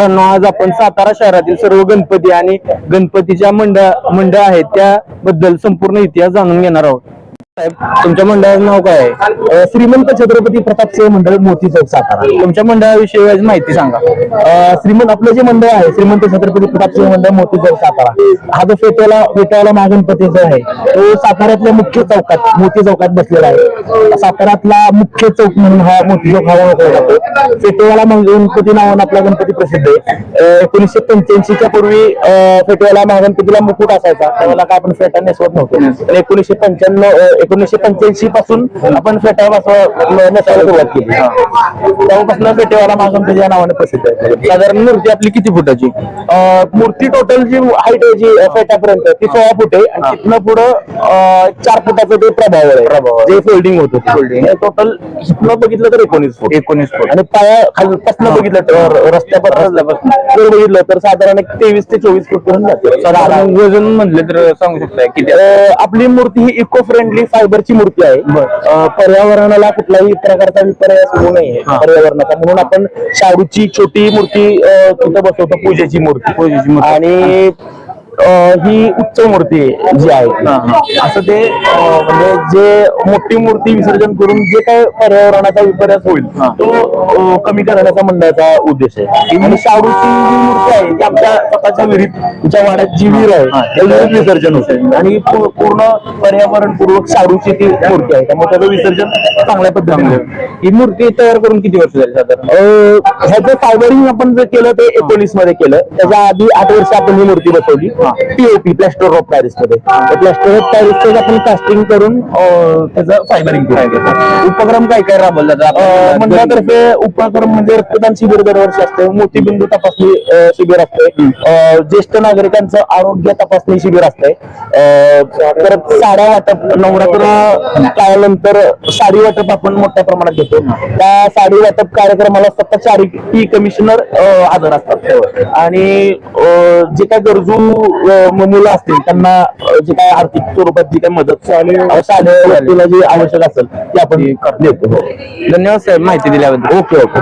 मित्रांनो आज आपण सातारा शहरातील सर्व गणपती आणि गणपतीच्या मंडळ मंडळ आहेत त्याबद्दल संपूर्ण इतिहास जाणून घेणार आहोत. साहेब तुमच्या मंडळाचं नाव काय आहे? अ, श्रीमंत छत्रपती प्रताप सिंह मंडळ मोती चौक सातारा. तुमच्या मंडळाविषयी आज माहिती सांगा. अ, श्रीमंत आपलं जे मंडळ आहे श्रीमंत छत्रपती प्रताप सिंह मंडळ मोती चौक सातारा हा जो फेट्याला फेट्यावाला महागणपतीचा आहे तो साताऱ्यातल्या मुख्य चौकात मोती चौकात बसलेला आहे. साताऱ्यातला मुख्य चौक म्हणून हा मोती चौक हा ओळखला जातो. फेटेवाला महागणपती नावानं आपला गणपती प्रसिद्ध आहे. अ, एकोणीसशे पंच्याऐंशीच्या पूर्वी अ, फेटेवाला महागणपतीला मुकुट असायचा. त्याला काय आपण फेटा नेसवत नव्हतो. एकोणीशे एकोणीसशे पंच्याण्णव एकोणीसशे पंच्याऐंशी पासून आपण फेटा नेसायला सुरुवात केली. तेव्हापासून फेटेवाला महागणपती या नावाने प्रसिद्ध आहे. साधारण मूर्ती आपली किती फुटाची? मूर्ती टोटल जी हाईट आहे जी फेट्यापर्यंत ती सोळा फूट आहे. आणि तिथनं पुढं चार फुटाचं ते प्रभाव आहे. जे फोल्डिंग होतं फोल्डिंग टोटल इथनं बघितलं तर एकोणीस फूट. एकोणीस फूट. आणि पाया खालपासून बघितलं तर रस्त्यापासून जर बघितलं तर साधारण एक तेवीस ते चोवीस फूट पर्यंत जाते. साधारण वजन म्हणले तर सांगू शकताय किती? अं, आपली मूर्ती ही इको फ्रेंडली फायबरची मूर्ती आहे. अं, पर्यावरणाला कुठलाही प्रकारचा विपर्यास होऊ नये पर्यावरणाचा. म्हणून आपण शाडूची छोटी मूर्ती अं, तिथं बसवतो पूजेची मूर्ती. पूजेची मूर्ती. आणि ही उच्च मूर्ती आहे. जी आहे. असं ते म्हणजे जे मोठी मूर्ती विसर्जन करून जे काय पर्यावरणाचा विपर्यास होईल. तो कमी करण्याचा मंडळाचा उद्देश आहे. आणि शाडूची जी मूर्ती आहे ती आमच्या स्वतःच्या विहिरीत तिच्या वाड्यात जी विहीर आहे विहिरीत विसर्जन होते. आणि पूर्ण पर्यावरण पूर्वक शाडूची ती मूर्ती आहे. त्यामुळे त्याचं विसर्जन चांगल्या पद्धतीने. ही मूर्ती तयार करून किती वर्ष झाली साधारण? ह्याचं फायबरिंग आपण जे केलं ते एकोणीसमध्ये केलं. त्याच्या आधी आठ वर्ष आपण ही मूर्ती बसवली. पीओपी प्लॅस्टर ऑफ पॅरिसमध्ये. प्लॅस्टर ऑफ पॅरिस आपण कास्टिंग करून त्याचं फायबरिंग उपक्रम काय काय राबवला जातो? अं, मंडळातर्फे उपक्रम म्हणजे रक्तदान शिबिर दरवर्षी असते. मोतीबिंदू तपासणी शिबिर असते. ज्येष्ठ नागरिकांचं आरोग्य तपासणी शिबिर असते. परत साड्या वाटप नवरात्र काळानंतर साडी वाटप आपण मोठ्या प्रमाणात घेतो. त्या साडी वाटप कार्यक्रमाला स्वतः चारी टी कमिशनर हजर असतात. आणि जे काय गरजू मुलं असतील त्यांना जे काय आर्थिक स्वरूपात जी काय मदत शालेय व्यक्तीला जी आवश्यक असेल ती आपण देतो. हो. धन्यवाद साहेब माहिती दिल्याबद्दल. Okay okay.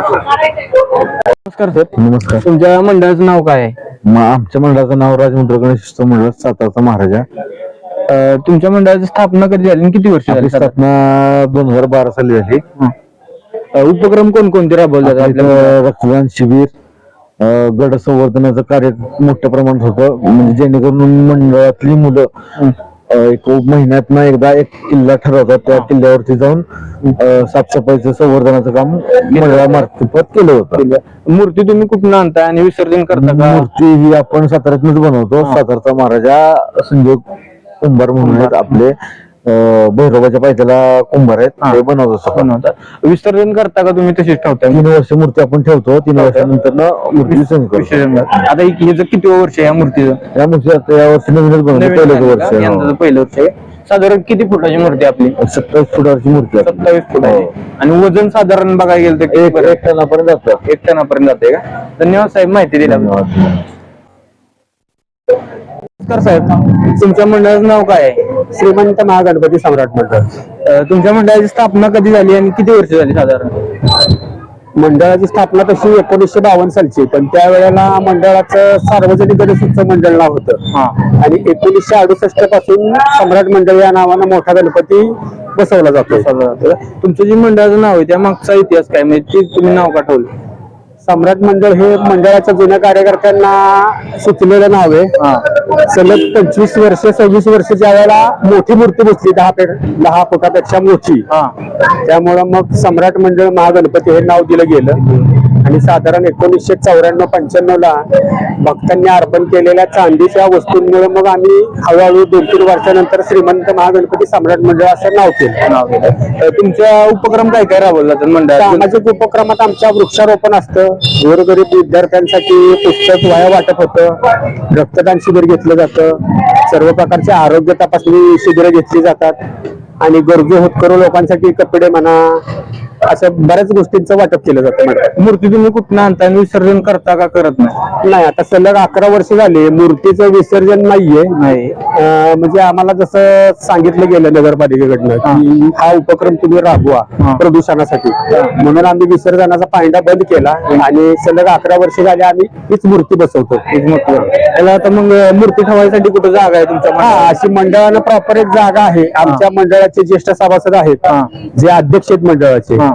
नमस्कार सर नमस्कार. तुमच्या मंडळाचं नाव काय आहे? म- आमच्या मंडळाचं नाव राजमुद्र गणेश मंडळ सातारचा महाराजा. अं, तुमच्या मंडळाची स्थापना कधी झाली आणि किती वर्ष झाली? आपली साधारण? स्थापना दोन हजार बारा साली झाली. अं, उपक्रम कोणकोणते राबवले जातात आपल्या आपल्या इथं रक्तदान शिबिर गड संवर्धनाचं कार्य मोठ्या प्रमाणात होतं. म्हणजे जेणेकरून मंडळातली मुलं एक महिन्यात एकदा एक किल्ला ठरवतात. त्या किल्ल्यावरती जाऊन साफसफाईचं संवर्धनाचं काम मंडळामार्फत केलं होतं. मूर्ती तुम्ही कुठून आणताय आणि विसर्जन करता का? मूर्ती ही आपण साताऱ्यातूनच बनवतो. सातारचा महाराजा संजय कुंभार म्हणून आपले. अं, भैरवाच्या पायथ्याला कुंभार आहेत. ते बनवतो. बनवता विसर्जन करता का तुम्ही तशीच ठेवताय? तीन वर्ष मूर्ती आपण ठेवतो. तीन वर्षानंतर मूर्ती विसर्जन करतो. विसर्जन करता. आता हि- हिचं किती वर्ष आहे या मूर्तीचं? या मूर्ती आता या वर्षी नवीनच बनवतो. नवीन पहिलंच आहे वर्ष? यंदाचं पहिलं वर्ष आहे. साधारण किती फुटाची मूर्ती आहे आपली? हो. सत्तावीस फुटाची मूर्ती आहे. सत्तावीस फुटाची आणि वजन साधारण बघायला गेलं तर एक एक टनापर्यंत जातं. एक टनापर्यंत जाते का? धन्यवाद साहेब माहिती दिल्याबद्दल. धन्यवाद. नमस्कार साहेब तुमच्या मंडळाचं नाव काय आहे? श्रीमंत महागणपती सम्राट मंडळ. अं, तुमच्या मंडळाची स्थापना कधी झाली आणि किती वर्ष झाली साधारण? मंडळाची स्थापना तशी एकोणीसशे बावन्न सालची. पण त्यावेळेला मंडळाचं सार्वजनिक गणेश उत्सव मंडळ नाव होतं. हा. आणि एकोणीसशे अडुसष्टपासून सम्राट मंडळ या नावानं मोठा गणपती बसवला जातो तुमचं जे मंडळाचं नाव आहे त्या मागचा इतिहास काय? म्हणजे ते तुम्ही नाव का ठेवलं? सम्राट मंडळ हे मंडळाच्या जुन्या कार्यकर्त्यांना सुचलेलं नाव आहे. सलग पंचवीस वर्ष सव्वीस वर्ष ज्या वेळेला मोठी मूर्ती बसली दहा पे दहा फुटापेक्षा मोठी. हा. त्यामुळं मग सम्राट मंडळ महागणपती हे नाव दिलं गेलं. आणि साधारण एकोणीसशे चौऱ्याण्णव पंच्याण्णव ला भक्तांनी अर्पण केलेल्या चांदीच्या वस्तूंमुळे मग आम्ही हळूहळू दोन तीन वर्षानंतर श्रीमंत महागणपती सम्राट मंडळ असं नाव केलं. तुमचा उपक्रम काय काय राबवला मंडळात? सामाजिक उपक्रमात आमच्या वृक्षारोपण असतं. गोरगरीब विद्यार्थ्यांसाठी पुस्तक वया वाटप होतं. रक्तदान शिबिर घेतलं जातं. सर्व प्रकारचे आरोग्य तपासणी शिबिरं घेतली जातात. आणि गरजू होतकरू लोकांसाठी कपडे म्हणा अशा बऱ्याच गोष्टींचं वाटप केलं जातं मंडळात मूर्ती तुम्ही कुठनं आणता आणि विसर्जन करता का करत नाही? नाही आता सलग अकरा वर्ष झाली मूर्तीचं विसर्जन नाहीये. नाही. म्हणजे आम्हाला जसं सांगितलं गेलं नगरपालिकेकडनं की हा उपक्रम तुम्ही राबवा. प्रदूषणासाठी. म्हणून आम्ही विसर्जनाचा पायंडा बंद केला आणि सलग अकरा वर्ष झाली आम्ही हीच मूर्ती बसवतो. हेच म्हटलं त्याला आता मग मूर्ती ठेवायसाठी कुठं जागा आहे तुमच्या मंडळात? अशी मंडळानं प्रॉपर एक जागा आहे. आमच्या मंडळाचे ज्येष्ठ सभासद आहेत हा. जे अध्यक्ष आहेत मंडळाचे हा.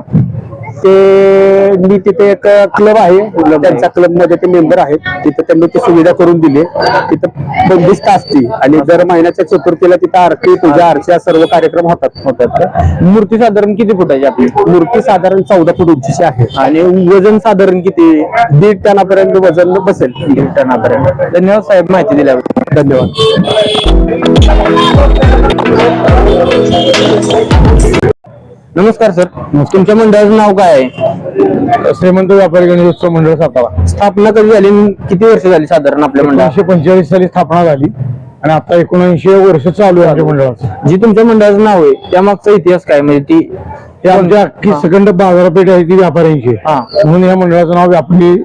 ते मी तिथे एक क्लब आहे. त्यांच्या क्लबमध्ये ते मेंबर आहेत. तिथे त्यांनी ती सुविधा करून दिली. तिथं बंदिस्त असती. आणि दर महिन्याच्या चतुर्थीला तिथं आरती पूजा अर्चा सर्व कार्यक्रम होतात. होतात मूर्ती साधारण किती फुटाची आपली? मूर्ती साधारण चौदा फूट उंचीची आहे. आणि वजन साधारण किती? दीड टनापर्यंत वजन बसेल. दीड टनापर्यंत. धन्यवाद साहेब माहिती दिल्याबद्दल. धन्यवाद. नमस्कार सर. तुमच्या मंडळाचं नाव काय आहे? श्रीमंत व्यापारी गणेशोत्सव मंडळ सातारा. स्थापना कधी झाली किती वर्ष झाली साधारण आपल्या एकोणीसशे पंचेचाळीस साली स्थापना झाली आणि आता एकोणऐंशी वर्ष चालू आहे आमच्या मंडळाचं. जी तुमच्या मंडळाचं नाव आहे त्या मागचा इतिहास काय? म्हणजे ती हे आमची अख्खी सकंड बाजारपेठ आहे ती व्यापाऱ्यांची हा. म्हणून या मंडळाचं नाव व्यापारी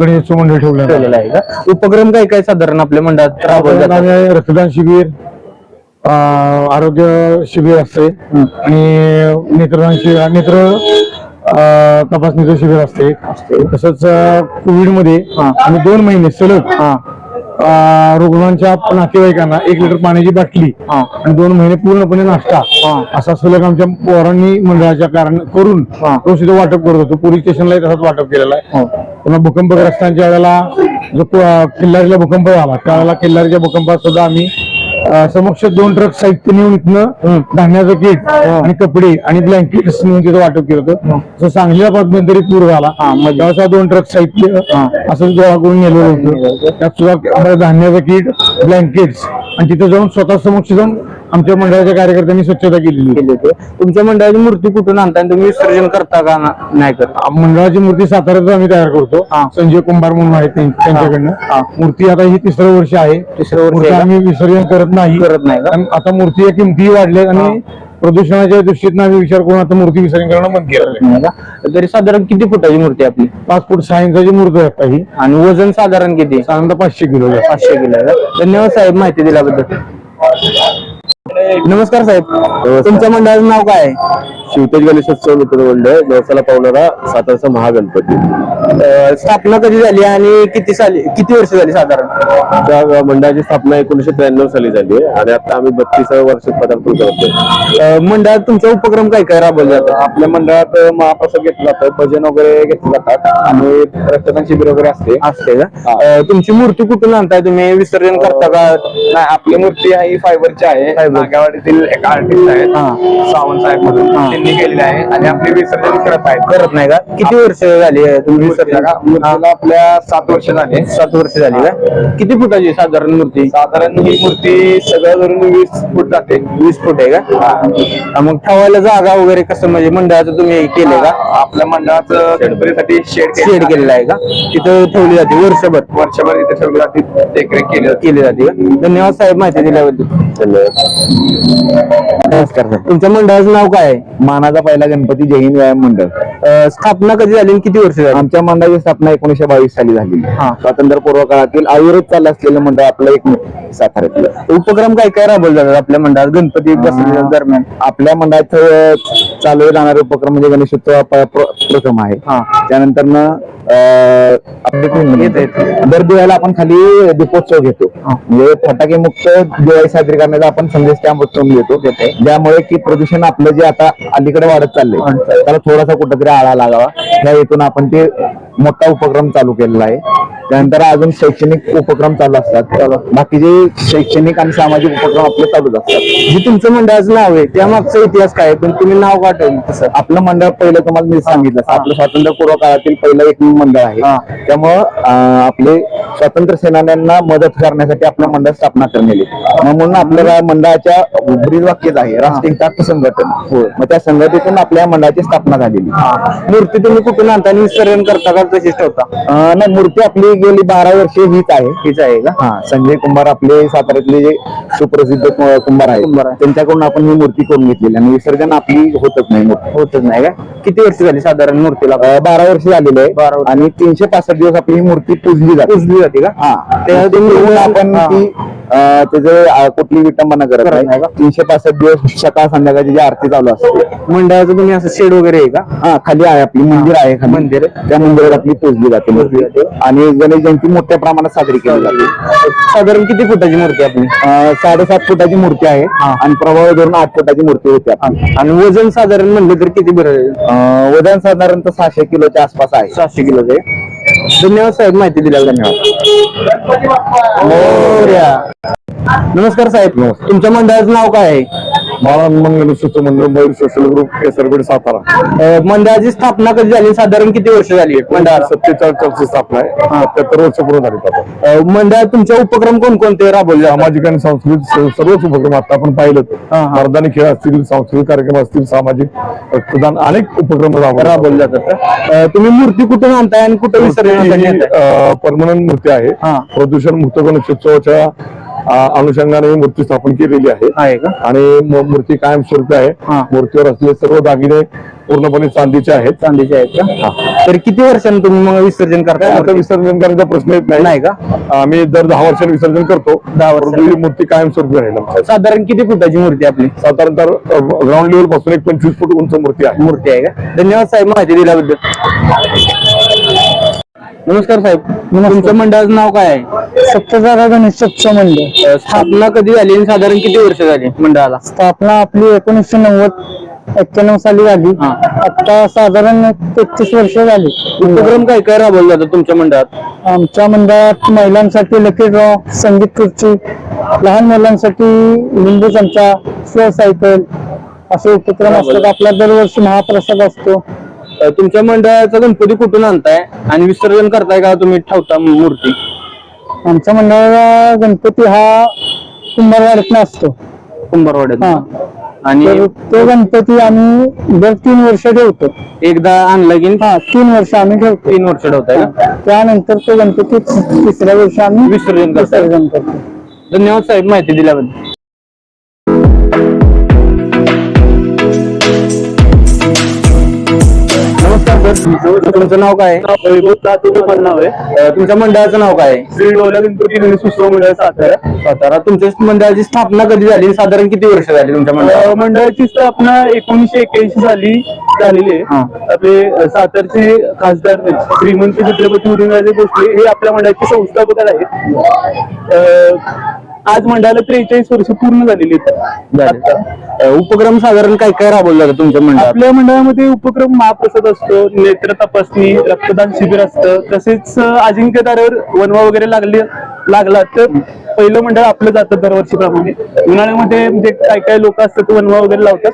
गणेशोत्सव मंडळ ठेवलं आहे. का? उपक्रम काय काय साधारण आपल्या मंडळात रक्तदान शिबिर आरोग्य शिबिर असते आणि नेत्रदान शिबिर नेत्र तपासणीचं शिबिर असते तसंच कोविडमध्ये. आम्ही दोन महिने सलग रुग्णांच्या नातेवाईकांना एक लिटर पाण्याची बाटली. आणि दोन महिने पूर्णपणे नाश्ता. असा सलग आमच्या पोरांनी मंडळाच्या कारण करून. तो सुद्धा वाटप करत होतो पोलीस स्टेशनलाही तसाच वाटप केलेला आहे हो. पुन्हा भूकंपग्रस्तांच्या वेळेला जो किल्लारीला भूकंप झाला त्यावेळेला किल्लारीच्या भूकंपात सुद्धा आम्ही समक्ष दोन ट्रक साहित्य नेऊन इथनं धान्याचं किट आणि कपडे आणि ब्लँकेट्स नेऊन तिथं वाटप केलं होतं. जसं सांगलीला मध्यंतरी पूर झाला. त्यावेळेस दोन ट्रक साहित्य असं गोळा करून नेलेलं होतं. त्यात सुद्धा धान्याचं किट ब्लँकेट्स आणि तिथे जाऊन स्वतः समक्ष जाऊन आमच्या मंडळाच्या कार्यकर्त्यांनी स्वच्छता केलेली. केले होते तुमच्या मंडळाची मूर्ती कुठून आणता आणि तुम्ही विसर्जन करता का ना- नाही करत मंडळाची मूर्ती साताऱ्यात आम्ही तयार करतो हा. संजय कुंभार म्हणून आहेत त्यां- त्यांच्याकडनं मूर्ती आता ही तिसरं वर्ष आहे तिसरं वर्ष मूर्ती आहे का? आम्ही विसर्जन करत नाही करत नाही का? कारण आता मूर्तीच्या किमती वाढल्यात आणि प्रदूषणाच्या दृष्टीने आम्ही विचार करून आता मूर्ती विसर्जन करणं बंद केलं आहे. नाही का? तरी साधारण किती फुटाची मूर्ती आपली पाच फूट सहा इंचाची मूर्ती आहे आता ही आणि वजन साधारण किती साधारणतः पाचशे किलो आहे. पाचशे किलो आहे का? धन्यवाद साहेब माहिती दिल्याबद्दल नमस्कार साहेब. तुमच्या मंडळाचं नाव काय? आहे शिवतेज गणेशोत्सव मित्र मंडळ नवसाला पावणारा सातारचा महागणपती. स्थापना कधी झाली आणि किती साली किती वर्ष झाली साधारण? त्या मंडळाची स्थापना एकोणीशे त्र्याण्णव साली झाली आहे आणि आता आम्ही बत्तीसाव्या वर्षात पदार्पण करतोय. अं, मंडळात तुमचा उपक्रम काय काय राबवले जातात आपल्या मंडळात महाप्रसाद घेतला जातं भजन वगैरे घेतले जातात आणि रक्तदान शिबिर वगैरे असते. असते का? तुमची मूर्ती कुठून आणताय तुम्ही? विसर्जन करता का? नाही आपली मूर्ती ही फायबरची आहे. नागावाडीतील एक आर्टिस्ट आहेत हा. सावंत साहेब म्हणून. हा. त्यांनी केलेली आहे आणि आपली विसर्जन करत आहेत. करत नाही का? किती वर्ष झाली आहे तुम्ही विसर्जन मूर्तीला का? मूर्तीला आपल्या सात वर्ष झाले सात वर्ष झाली का? किती फुटाची साधारण मूर्ती? साधारण ही मूर्ती सगळं धरून वीस फूट जाते. वीस फूट आहे का? हा, मग ठेवायला जागा वगैरे कसं? म्हणजे मंडळाचं तुम्ही केले का? आपल्या मंडळाचं गणपतीसाठी शेड शेड केलेला आहे का? तिथं ठेवली जाते वर्षभर. वर्षभर इथे ठेवली जाते देखरेख केली जाते. केली जाते का? धन्यवाद साहेब माहिती दिल्याबद्दल. नमस्कार सर. तुमच्या मंडळाचं नाव काय? आहे मानाचा पहिला गणपती जय हिंद व्यायाम मंडळ. अं, स्थापना कधी झाली आणि किती वर्ष झाली? आमच्या मंडळाची स्थापना एकोणीशे बावीस साली आहे. हा. स्वातंत्र्यपूर्व काळातील अविरत चालू असलेलं मंडळ आपलं एक साताऱ्यातलं. उपक्रम काय काय राबवले जातात आपल्या मंडळात? गणपती दरम्यान. आपल्या मंडळात अ, चालू जाणारे उपक्रम म्हणजे गणेशोत्सव प्रथम आहे. त्यानंतर दर दिवाळीला आपण खाली दीपोत्सव घेतो. म्हणजे फटाके मुक्त दिवाळी साजरी करण्याचा आपण संदेश त्या उत्सव घेतो ज्यामुळे की प्रदूषण आपलं जे आता अलीकडे वाढत चाललंय. त्याला थोडासा कुठेतरी आळा लागावा. ह्या हेतून आपण ते मोठा उपक्रम चालू केलेला आहे. त्यानंतर अजून शैक्षणिक उपक्रम चालू असतात. बाकीचे शैक्षणिक आणि सामाजिक उपक्रम आपले चालूच असतात. जे तुमचं मंडळाचं नाव आहे त्या मागचा इतिहास काय? पण तुम्ही नाव का तसं आपलं मंडळ पहिलं तुम्हाला मी सांगितलं आपलं स्वातंत्र्यपूर्व काळातील पहिलं एक मंडळ आहे. हा. त्यामुळं आपले स्वातंत्र्य सेनान्यांना मदत करण्यासाठी आपलं मंडळ स्थापना करण्यात आली म्हणून आपल्याला मंडळाच्या ब्रीज वाक्यच आहे राष्ट्रीय हितार्थ संघटन. मग त्या संघटनेतून आपल्या मंडळाची स्थापना झालेली. मूर्ती तुम्ही कुठून आणता आणि विसर्जन करता का? तशीच ठेवता? नाही मूर्ती आपली गेली बारा वर्षे हीच आहे. हीच आहे का? हा संजय कुंभार आपले साताऱ्यातले जे सुप्रसिद्ध कु- कुंभार आहेत आहे. त्यांच्याकडून आपण ही मूर्ती करून घेतलेली आणि विसर्जन आपली होतच नाही मूर्ती. होतच नाही का? किती वर्ष झाली साधारण मूर्तीला? अं, बारा वर्ष झालेले आहे. वर्ष. आणि तीनशे पासष्ट दिवस आपली ही मूर्ती पूजली जाते. पुजली जाते का? हा. त्या आपण हा. ती अं, त्याचे अं, कुठली विटंबना करत करत नाही. नाही का? तीनशे पासष्ट दिवस सकाळ संध्याकाळची जी आरती चालू असते. मंडळाचं तुम्ही असं शेड वगैरे आहे का? हा खाली आहे आपली मंदिर आहे खाली. मंदिर त्या मंदिरात आपली पूजली जाते मूर्ती. आणि गणेश जयंती मोठ्या प्रमाणात साजरी केली जाते. साधारण किती फुटाची मूर्ती आपली? अं, साडेसात फुटाची मूर्ती आहे आणि प्रभाव धरून आठ फुटाची मूर्ती होती आपली. आणि वजन साधारण म्हणलं तर किती बरं? अं, वजन साधारणतः सहाशे किलोच्या आसपास आहे. सहाशे किलोचं. धन्यवाद साहेब माहिती दिल्याबद्दल मोरया. नमस्कार साहेब तुमच्या मंडळाचं नाव काय आहे? बाळा मंगल मंडळ मयूर सोशल ग्रुप केसरगड सातारा अं, मंडळाची स्थापना कधी झाली साधारण किती वर्ष झाली मंडळाला सत्तेचाळीस चौथी स्थापना आहे सत्याहत्तर वर्ष पूर्ण झाली आता अं, मंडळात तुमचे उपक्रम कोणकोणते राबवले जातात? सामाजिक आणि सांस्कृतिक स- सर्वच उपक्रम आता आपण पाहिलं हा, हा. मर्दानी खेळ असतील सांस्कृतिक कार्यक्रम असतील सामाजिक रक्तदान अनेक उपक्रम राबवले राबवले जातात? अं, तुम्ही मूर्ती कुठून आणताय आणि कुठं विसर्जन नेताय? परमनंट मूर्ती आहे हा. प्रदूषण मुक्त गणेशोत्सवाच्या अनुषंगाने मूर्ती स्थापन केलेली आहे. आणि मूर्ती कायम स्वरूपी आहे. हा. मूर्तीवर असलेले सर्व दागिने पूर्णपणे चांदीचे आहेत. चांदीचे आहेत का? तर किती वर्षांनी तुम्ही मग विसर्जन करताय आता? विसर्जन करायचा प्रश्न येत नाही. नाही का? आम्ही दर दहा वर्षांनी विसर्जन करतो. दहा ही मूर्ती कायम स्वरूपी राहील साधारण किती फुटाची मूर्ती आपली? साधारणतः ग्राउंड लेवलपासून एक पंचवीस फूट उंच मूर्ती आहे. मूर्ती आहे का? धन्यवाद साहेब माहिती दिल्याबद्दल. नमस्कार साहेब तुमच्या मंडळाचं नाव काय आहे? सप्तधारा गणेशोत्सव मंडळ. अं, स्थापना कधी झाली आणि साधारण किती वर्ष झाली मंडळाला? स्थापना आपली एकोणीसशे नव्वद एक्क्याण्णव साली झाली. हा. आता साधारण तेहतीस वर्ष झाली. उपक्रम काय काय राबवले जातात तुमच्या मंडळात? आमच्या मंडळात महिलांसाठी लकी ड्रॉ संगीत खुर्ची लहान मुलांसाठी लिंबू चमचा स्व सायकल असे उपक्रम असतात. आपला दरवर्षी महाप्रसाद असतो. अं, तुमच्या मंडळाचा गणपती कुठून आणताय? आणि विसर्जन करताय का तुम्ही ठेवता मूर्ती? आमच्या मंडळाला गणपती हा कुंभारवाड्यात असतो. कुंभारवाड्यात हा. आणि तो गणपती आम्ही दर तीन वर्ष ठेवतो. एकदा आणला की हा तीन वर्ष आम्ही ठेवतो. तीन वर्ष ठेवताय का? त्यानंतर तो गणपती तिसऱ्या वर्षी आम्ही विसर्जन करताय. विसर्जन करतो. धन्यवाद साहेब माहिती दिल्याबद्दल. नमस्कार तुमचं नाव काय? नाव आहे तुमच्या मंडळाचं नाव काय? श्री मंडळ सातारा सातारा तुमच्या मंडळाची स्थापना कधी झाली साधारण किती वर्ष झाली तुमच्या मंडळाला अ, मंडळाची स्थापना एकोणीशे एक्क्याऐंशी साली झालेली. आहे आपले सातारचे खासदार श्रीमंत छत्रपती उदयनराजे भोसले हे आपल्या मंडळाचे संस्थापक आहेत आज मंडळाला त्रेचाळीस वर्ष पूर्ण झालेली आहेत. झाले. अं, उपक्रम साधारण काय काय राबवले जातात तुमच्या मंडळात? आपल्या मंडळामध्ये उपक्रम महाप्रसाद असतो नेत्र तपासणी रक्तदान शिबिर असतं. तसेच अ, अजिंक्य ताऱ्यावर वनवा वगैरे लागले लागला तर पहिलं मंडळ आपलं जातं दरवर्षीप्रमाणे. उन्हाळ्यामध्ये म्हणजे काय काय लोक असतात वनवा वगैरे लावतात.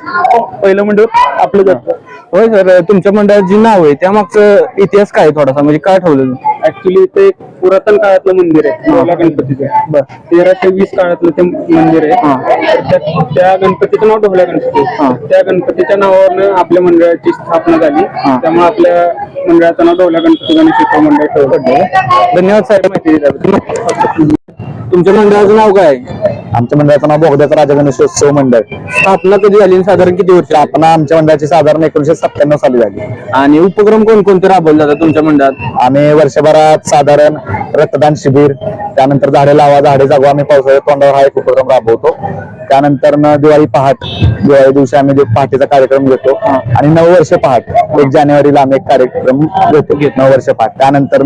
पहिलं मंडळ आपलं जातं. होय सर तुमच्या मंडळात जी नाव आहे त्या मागचं इतिहास काय आहे थोडासा? म्हणजे काय ठेवलं ऍक्च्युली ते एक पुरातन काळातलं मंदिर आहे. डोला गणपतीचं. तेराशे वीस काळातलं ते मंदिर आहे. तर त्या- त्या गणपतीचं नाव ढोल्या गणपती. आहे. त्या गणपतीच्या नावावरनं आपल्या मंडळाची स्थापना झाली. त्यामुळे आपल्या मंडळाचं नाव ढोल्या गणपती गणेश उत्सव मंडळ ठेवलं. धन्यवाद साहेब. माहिती दिल्याबद्दल तुमच्या मंडळाचं नाव काय? आहे? आमच्या मंडळाचं नाव बोगद्याचा राजा गणेशोत्सव मंडळ. स्थापना कधी झाली आणि साधारण किती वर्ष? स्थापना आमच्या मंडळाची साधारण एकोणीशे सत्त्याण्णव साली झाली. आणि उपक्रम कोणकोणते राबवले जातात तुमच्या मंडळात? आम्ही वर्षभरात साधारण रक्तदान शिबिर त्यानंतर झाडे लावा झाडे जागवा आम्ही पावसाळ्यात तोंडावर हा एक उपक्रम राबवतो. त्यानंतर दिवाळी पहाट दिवाळी दिवशी आम्ही पहाटेचा कार्यक्रम घेतो आणि नऊ वर्ष पहाट एक जानेवारीला आम्ही एक कार्यक्रम घेतो नऊ वर्ष पहाट. त्यानंतर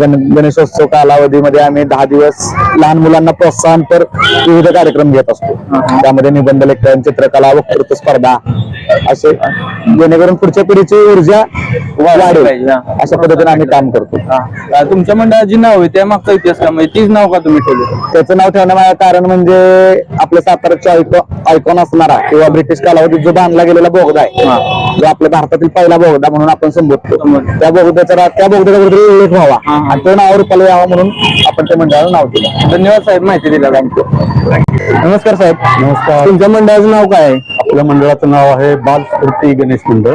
गण गणेशोत्सव कालावधीमध्ये आम्ही दहा दिवस लहान मुलांना प्रोत्साहनपर विविध कार्यक्रम घेत असतो. त्यामध्ये निबंध लेखन चित्रकला वक्तृत्व स्पर्धा असे जेणेकरून पुढच्या पिढीची ऊर्जा वाढेल. अशा पद्धतीने आम्ही काम करतो. तुमच्या मंडळात जी नाव आहे त्या मागचा इतिहास काय म्हणजे तीच नाव का तुम्ही ठेवलं? त्याचं नाव ठेवण्यामागे कारण म्हणजे आपल्या साताराचा आयकॉन असणारा किंवा ब्रिटिश कालावधीत जो बांधला गेलेला बोगदा आहे. जो आपल्या भारतातील पहिला बोगदा म्हणून आपण संबोधतो. त्या बोगद्याचा त्या बोगद्याचा कुठेतरी उल्लेख व्हावा. आणि तो नाव रुपाला यावा म्हणून आपण त्या मंडळाला नाव दिलं. धन्यवाद साहेब माहिती दिल्याबद्दल. नमस्कार साहेब. नमस्कार. तुमच्या मंडळाचं नाव काय आहे? आपल्या मंडळाचं नाव आहे बाल स्फूर्ती गणेश मंडळ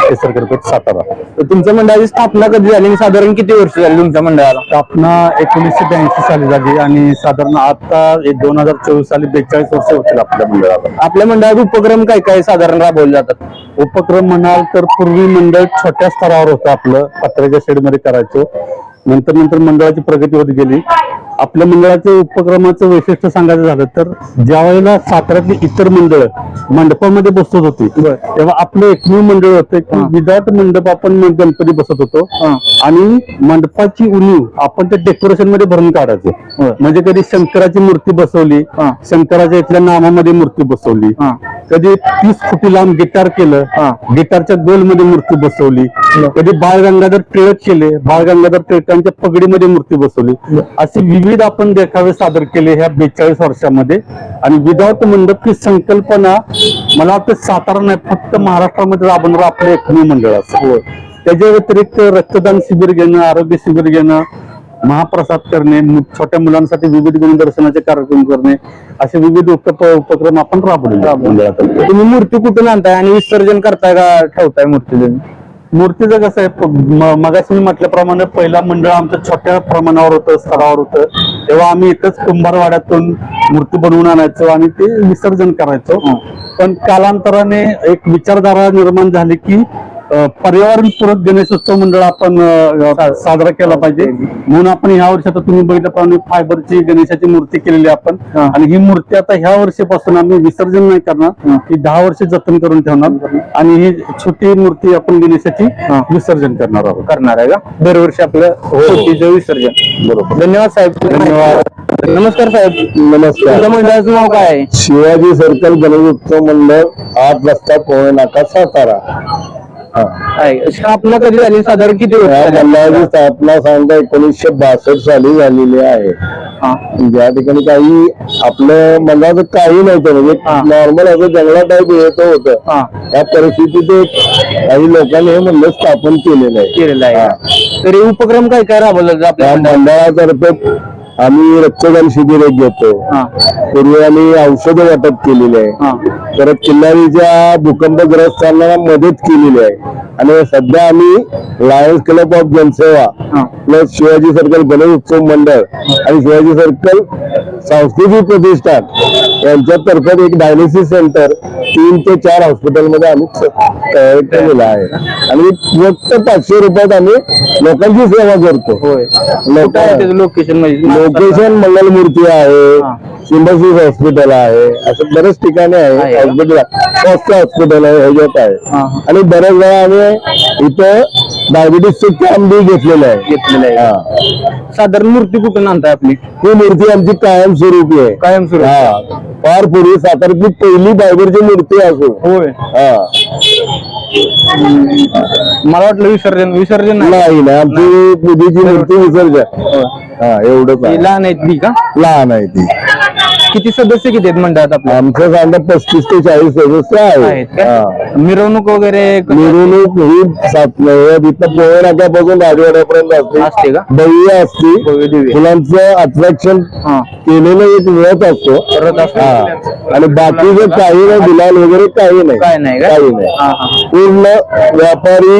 केसर गणपती सातारा. तर तुमच्या मंडळाची स्थापना कधी झाली आणि साधारण किती वर्ष झाली तुमच्या मंडळाला? स्थापना एकोणीसशे ब्याऐंशी साली झाली आणि साधारण आता दोन हजार चोवीस साली बेचाळीस वर्ष होतील आपल्या मंडळाला. आपल्या मंडळात उपक्रम काय काय साधारण राबवले जातात? उपक्रम म्हणाल तर पूर्वी मंडळ छोट्या स्तरावर होतं आपलं पत्र्याच्या शेडमध्ये करायचो. नंतर नंतर मंडळाची प्रगती होत गेली. आपल्या मंडळाच्या उपक्रमाचं वैशिष्ट्य सांगायचं झालं तर ज्या वेळेला साताऱ्यातली इतर मंडळ मंडपामध्ये बसत होती तेव्हा आपलं एकमेव मंडळ होतं की विदाउट मंडप आपण गणपती बसत होतो. आणि मंडपाची उणीव आपण त्या डेकोरेशनमध्ये भरून काढायचो. म्हणजे कधी शंकराची मूर्ती बसवली शंकराच्या इथल्या नामामध्ये मूर्ती बसवली कधी तीस फुटी लांब गिटार केलं गिटारच्या गोलमध्ये मूर्ती बसवली कधी बाळ गंगाधर टिळक केले बाळ गंगाधर टिळकांच्या पगडीमध्ये मूर्ती बसवली. असे विविध आपण देखावे सादर केले ह्या बेचाळीस वर्षामध्ये. आणि विदाउट मंडप ही संकल्पना मला वाटतं सातारा नाही फक्त महाराष्ट्रामध्ये राबवणार आपलं एकमेव मंडळ असं. त्याच्या व्यतिरिक्त रक्तदान शिबिर घेणं आरोग्य शिबिर घेणं महाप्रसाद करणे छोट्या मुलांसाठी विविध गुणदर्शनाचे कार्यक्रम करणे असे विविध उप- उपक्रम आपण राबवले तुम्ही मूर्ती कुठून आणताय आणि विसर्जन करताय का ठेवताय मूर्ती तुम्ही? मूर्तीचं कसं आहे मगाशी मी म्हटल्याप्रमाणे पहिला मंडळ आमचं छोट्या प्रमाणावर होतं स्तरावर होतं. तेव्हा आम्ही इथंच कुंभारवाड्यातून मूर्ती बनवून आणायचो आणि ते विसर्जन करायचो. पण कालांतराने एक विचारधारा निर्माण झाली की पर्यावरणपूरक गणेशोत्सव मंडळ आपण साजरा केला पाहिजे. म्हणून आपण ह्या वर्षी आता तुम्ही बघितल्याप्रमाणे फायबरची गणेशाची मूर्ती केलेली आपण. आणि ही मूर्ती आता ह्या वर्षीपासून आम्ही विसर्जन नाही करणार. ही. दहा वर्ष जतन करून ठेवणार. आणि ही छोटी मूर्ती आपण गणेशाची विसर्जन करणार आहोत. करणार आहे का? दरवर्षी आपलं मूर्तीचं विसर्जन. बरोबर. धन्यवाद साहेब. धन्यवाद. नमस्कार साहेब. नमस्कार. मंडळाचं नाव काय शिवाजी सर्कल गणेश उत्सव मंडळ आठ रस्ता पोहे नाका सातारा. हा. आहे. स्थापना कधी झाली साधारण किती वर्ष या झाली? मंडळाची स्थापना सांगता एकोणीसशे बासष्ट साली झालेली आहे हा. ज्या ठिकाणी काही आपलं मंडळाचं काही नव्हतं म्हणजे नॉर्मल असं जंगला टाईप येत होतं हा. या परिस्थितीत एक काही लोकांनी हे मंडळ स्थापन केलेलं आहे केलेलं आहे तरी उपक्रम काय काय राबवला जातो आपल्या त्या मंडळात? मंडळातर्फे आम्ही रक्तदान शिबिर एक घेतो. पूर्वी आम्ही औषधं वाटप केलेली. आहे परत किल्लारीच्या भूकंपग्रस्तांना मदत केलेली आहे आणि सध्या आम्ही lions club of Janseva. Plus Shivaji circle Ganesh उत्सव मंडळ आणि शिवाजी सर्कल सांस्कृतिक प्रतिष्ठान यांच्यातर्फे एक डायलिसिस सेंटर तीन ते चार हॉस्पिटलमध्ये आम्ही केलेलं आहे. आणि फक्त पाचशे रुपयात आम्ही लोकांची सेवा करतो. त्याचं लोकेशन म्हणजे? लोकेशन मंगलमूर्ती आहे. सिम्बसिस हॉस्पिटल आहे असे बरेच ठिकाणी आहे? हॉस्पिटल हॉस्पिटल आहे ह्याच्यात हा, आहे. आणि बरेच वेळा आम्ही इथं डायबिटीसचे कॅम्प बी घेतलेले आहे. घेतलेलं आहे. हा. साधारण मूर्ती कुठून आणताय आपली? ही मूर्ती आमची कायमस्वरूपी आहे. कायमस्वरूपी. हा. फार पूर्वी सातारची पहिली फायबरची मूर्ती असून होय. हा. मला वाटलं विसर्जन विसर्जन नाही नाही नाही. आमची पूजेची मूर्ती विसर्जन. हा एवढंच ती आहे लहान आहेत ती का? लहान आहे ती. किती सदस्य किती आहेत मंडळात आपल्या? आमचं सांगा पस्तीस ते चाळीस सदस्य आहेत आहेत का? हा. मिरवणूक वगैरे मिरवणूक ही सात इथं पोहे नाक्यापासून राजवाड्यापर्यंत असते. असते का? भव्य असते. दिव्य. फुलांचं अट्रॅक्शन हा. केलेलं एक रथ असतो. रथ असतो. हा. आणि बाकीचं काही नाही गुलाल वगैरे काही नाही. काय नाही का? काही नाही. हा हा. पूर्ण व्यापारी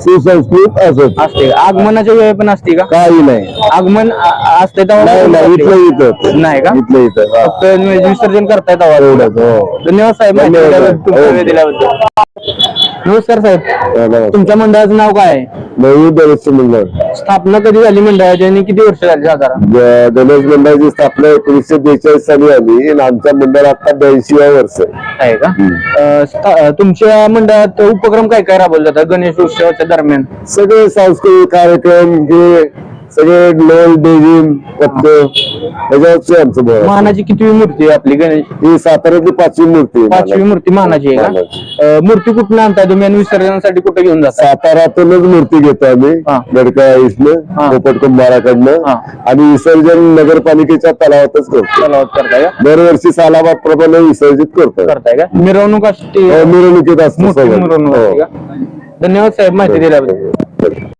सुसंस्कृत असत असते का? आगमनाच्या वेळ पण असते का? काही नाही. आगमन आ- आ- असते तेव्हा नाही नाही इथलं इथं. नाही का? इथलं इथं हा. फक्त विसर्जन करताय तेव्हा एवढंच हो. धन्यवाद साहेब माहिती धन्यवाद. दिल्याबद्दल, तुमचा वेळ हो. दिल्याबद्दल नमस्कार साहेब. तुमच्या मंडळाचं नाव काय आहे? नवी मंडळ. स्थापना कधी झाली मंडळाची आणि किती वर्ष झाली साधारण ग- गणेश मंडळाची स्थापना एकोणीसशे बेचाळीस साली झाली आणि आमचा मंडळ आता ब्याऐंशी वर्ष आहे. आहे का? अं, स्था- अं, तुमच्या मंडळात उपक्रम काय काय राबवले जातात गणेश उत्सवाच्या दरम्यान? सगळे सांस्कृतिक कार्यक्रम हे सगळे लोल डेजिम पत्त ह्याच्यावरचे आमचं आहे. मानाची किती मूर्ती आहे आपली गणेश ही साताऱ्यातली पाचवी मूर्ती आहे पाचवी मला. मूर्ती मानाची आहे मानाची. का अं, मूर्ती कुठून आणताय तुम्ही आणि विसर्जनासाठी कुठे घेऊन जाता साताऱ्यातूनच मूर्ती घेतो आम्ही हा. लडका हा. इसनं पोपट कुंभाराकडनं हा. आणि विसर्जन नगरपालिकेच्या तलावातच करतो तलावात करताय का दरवर्षी सालाबाद प्रमाणे विसर्जित करतो करताय का मिरवणूक असते हो, मिरवणुकीत असतो सगळं. मिरवणूक असते हो. का धन्यवाद साहेब माहिती दिल्याबद्दल